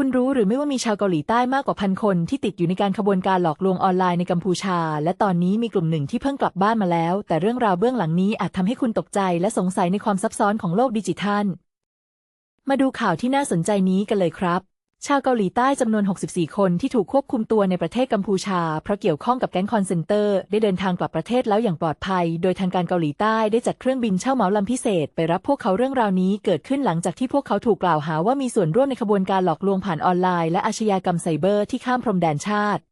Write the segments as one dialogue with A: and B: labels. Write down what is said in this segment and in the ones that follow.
A: คุณรู้หรือไม่ว่ามีชาวเกาหลีใต้มากกว่าพันคนที่ติดอยู่ในการขบวนการหลอกลวงออนไลน์ในกัมพูชา และตอนนี้มีกลุ่มหนึ่งที่เพิ่งกลับบ้านมาแล้ว แต่เรื่องราวเบื้องหลังนี้อาจทำให้คุณตกใจและสงสัยในความซับซ้อนของโลกดิจิทัล มาดูข่าวที่น่าสนใจนี้กันเลยครับ ชาวเกาหลีใต้จำนวน 64 คนที่ถูกควบคุมตัวในประเทศกัมพูชา เพราะเกี่ยวข้องกับแก๊งคอนเซนเตอร์ ได้เดินทางกลับประเทศแล้วอย่างปลอดภัย โดยทางการเกาหลีใต้ได้จัดเครื่องบินเช่าเหมาลำพิเศษ ไปรับพวกเขาเรื่องราวนี้เกิดขึ้นหลังจากที่พวกเขาถูกกล่าวหาว่ามีส่วนร่วมในขบวนการหลอกลวงผ่านออนไลน์และอาชญากรรมไซเบอร์ที่ข้ามพรมแดนชาติ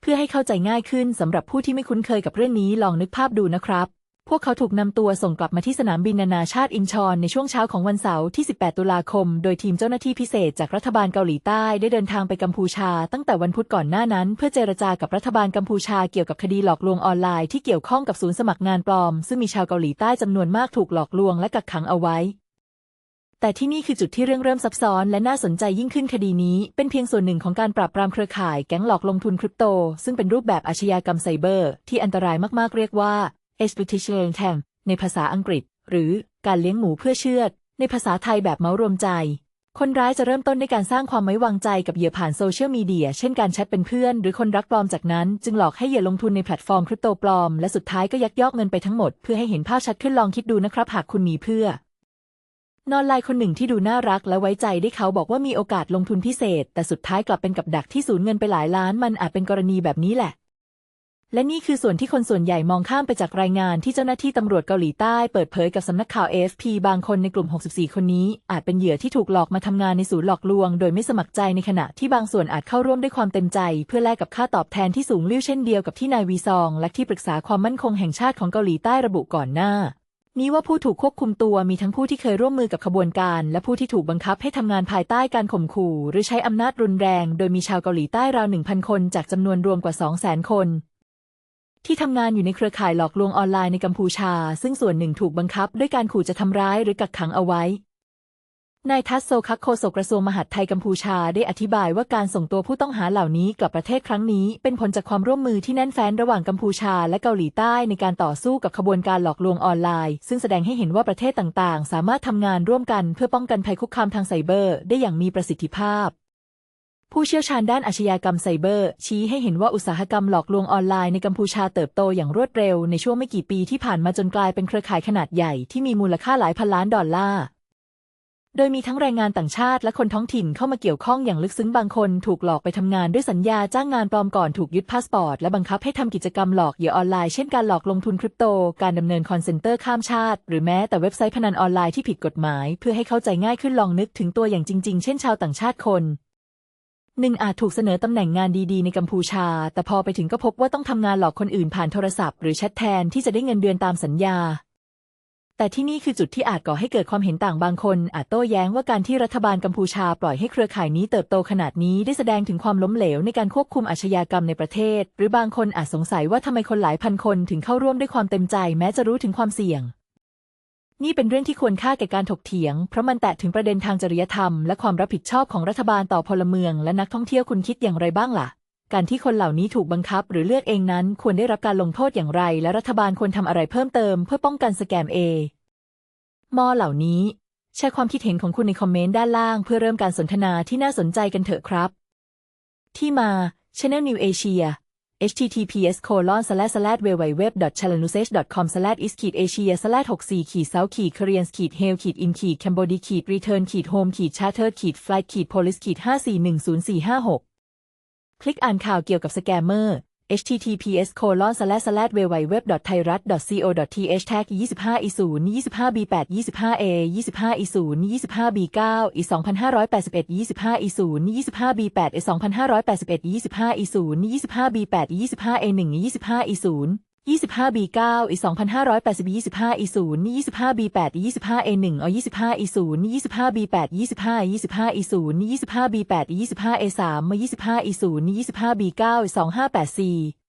A: เพื่อให้เข้าใจง่ายขึ้นสำหรับผู้ที่ไม่คุ้นเคยกับเรื่องนี้ลองนึกภาพดูนะครับ วกเขาถูกนำตัวส่งกลับมาที่สนามบินนานาชาติอินชอนในช่วงเช้าของวันเสาร์ที่ 18 ตุลาคม โดยทีมเจ้าหน้าที่พิเศษจากรัฐบาลเกาหลีใต้ได้เดินทางไปกัมพูชา ตั้งแต่วันพุธก่อนหน้านั้น เพื่อเจรจากับรัฐบาลกัมพูชาเกี่ยวกับคดีหลอกลวงออนไลน์ที่เกี่ยวข้องกับศูนย์สมัครงานปลอม ซึ่งมีชาวเกาหลีใต้จำนวนมากถูกหลอกลวงและกักขังเอาไว้แต่ที่นี่คือจุดที่เรื่องเริ่มซับซ้อนและน่าสนใจยิ่งขึ้นคดีนี้ เป็นเพียงส่วนหนึ่งของการปราบปรามเครือข่ายแก๊งหลอกลงทุนคริปโต ซึ่งเป็นรูปแบบอาชญากรรมไซเบอร์ ที่อันตรายมากๆเรียกว่า exploitation t a m ในภาษาอังกฤษ หรือการเลี้ยงหมูเพื่อเชือด ในภาษาไทยแบบเมารวมใจ คนร้ายจะเริ่มต้นด้วยการสร้างความไว้วางใจกับเหยื่อผ่านโซเชียลมีเดีย เช่นการแชทเป็นเพื่อน หรือคนรักปลอมจากนั้น จึงหลอกให้เหยื่อลงทุนในแพลตฟอร์มคริปโตปลอม และสุดท้ายก็ยักยอกเงินไปทั้งหมดเพื่อให้เห็นภาพชัดขึ้นลองคิดดูนะครับ หากคุณมีเพื่อนอนไลน์คนหนึ่งที่ดูน่ารักและไว้ใจได้เขาบอกว่ามีโอกาสลงทุนพิเศษ แต่สุดท้ายกลับเป็นกับดักที่สูญเงินไปหลายล้าน มันอาจเป็นกรณีแบบนี้แหละ และนี่คือส่วนที่คนส่วนใหญ่มองข้ามไปจากรายงานที่เจ้าหน้าที่ตำรวจเกาหลีใต้เปิดเผยกับสำนักข่าว AFP บางคนในกลุ่ม 64 คนนี้ อาจเป็นเหยื่อที่ถูกหลอกมาทำงานในศูนย์หลอกลวง โดยไม่สมัครใจในขณะที่บางส่วนอาจเข้าร่วมด้วยความเต็มใจ เพื่อแลกกับค่าตอบแทนที่สูงลิ่วเช่นเดียวกับที่นายวีซอง และที่ปรึกษาความมั่นคงแห่งชาติของเกาหลีใต้ระบุก่อนหน้านี้ว่าผู้ถูกควบคุมตัวมีทั้งผู้ที่เคยร่วมมือกับขบวนการ และผู้ที่ถูกบังคับให้ทำงานภายใต้การข่มขู่ หรือใช้อำนาจรุนแรง โดยมีชาวเกาหลีใต้ราว 1,000 คนจากจำนวนรวมกว่า 200,000 คน ที่ทำงานอยู่ในเครือข่ายหลอกลวงออนไลน์ในกัมพูชา ซึ่งส่วนหนึ่งถูกบังคับ ด้วยการขู่จะทำร้ายหรือกักขังเอาไว้ นายทัสโซคักโฆษกกระทรวงมหาดไทยกัมพูชาได้อธิบายว่าการส่งตัวผู้ต้องหาเหล่านี้กลับประเทศครั้งนี้ เป็นผลจากความร่วมมือที่แน่นแฟ้นระหว่างกัมพูชาและเกาหลีใต้ในการต่อสู้กับขบวนการหลอกลวงออนไลน์ ซึ่งแสดงให้เห็นว่าประเทศต่างๆ สามารถทำงานร่วมกันเพื่อป้องกันภัยคุกคามทางไซเบอร์ ได้อย่างมีประสิทธิภาพ ผู้เชี่ยวชาญด้านอาชญากรรมไซเบอร์ ชี้ให้เห็นว่าอุตสาหกรรมหลอกลวงออนไลน์ในกัมพูชาเติบโตอย่างรวดเร็วในช่วงไม่กี่ปีที่ผ่านมาจนกลายเป็นเครือข่ายขนาดใหญ่ที่มีมูลค่าหลายพันล้านดอลลาร์ โดยมีทั้งแรงงานต่างชาติและคนท้องถิ่นเข้ามาเกี่ยวข้องอย่างลึกซึ้งบางคนถูกหลอกไปทำงานด้วยสัญญาจ้างงานปลอมก่อนถูกยึดพาสปอร์ตและบังคับให้ทำกิจกรรมหลอกเหยื่อออนไลน์เช่นการหลอกลงทุนคริปโต การดำเนินคอนเซนเตอร์ข้ามชาติ หรือแม้แต่เว็บไซต์พนันออนไลน์ที่ผิดกฎหมาย เพื่อให้เข้าใจง่ายขึ้นลองนึกถึงตัวอย่างจริง ๆ เช่นชาวต่างชาติคน หนึ่งอาจถูกเสนอตำแหน่งงานดีๆ ในกัมพูชา แต่พอไปถึงก็พบว่าต้องทำงานหลอกคนอื่นผ่านโทรศัพท์หรือแชทแทนที่จะได้เงินเดือนตามสัญญา แต่ที่นี่คือจุดที่อาจก่อให้เกิดความเห็นต่างบางคน อาจโต้แย้งว่าการที่รัฐบาลกัมพูชาปล่อยให้เครือข่ายนี้เติบโตขนาดนี้ได้แสดงถึงความล้มเหลวในการควบคุมอาชญากรรมในประเทศ หรือบางคนอาจสงสัยว่าทำไมคนหลายพันคนถึงเข้าร่วมด้วยความเต็มใจแม้จะรู้ถึงความเสี่ยง นี่เป็นเรื่องที่ควรค่าแก่การถกเถียง เพราะมันแตะถึงประเด็นทางจริยธรรม และความรับผิดชอบของรัฐบาลต่อพลเมือง และนักท่องเที่ยวคุณคิดอย่างไรบ้างล่ะ การที่คนเหล่านี้ถูกบังคับ หรือเลือกเองนั้นควรได้รับการลงโทษอย่างไร และรัฐบาลควรทำอะไรเพิ่มเติมเพื่อป้องกันสแกมเอมอเหล่านี้แชร์ความคิดเห็นของคุณในคอมเมนต์ด้านล่าง เพื่อเริ่มการสนทนาที่น่าสนใจกันเถอะครับ ที่มา Channel New Asia https colon slash slash www channelnews com slash is ขีด asia slash 6 4ขีด south ขีด koreans ขีด hail ขีด in ขีด cambodia ขีด return ขีด home ขีด charter ขีด flight ขีด police ขีด5410456คลิกอ่านข่าวเกี่ยวกับสแกมเมอร์ https colon slash slash www thairat co th tag 25 i 0 25 b 8 25 a 25 i 0 25 b 9 i 2581 25 i 0 25 b 8 i 2581 25 i 0 25 b 8 25 a 1 25 i 0 25 b 9 i 2580 25 E 0 25 b 8 25 a 1 o 25 E 0 25 b 8 25 25 E 0 25 b 8 25 a 3 25 E 0 25 b 9 2584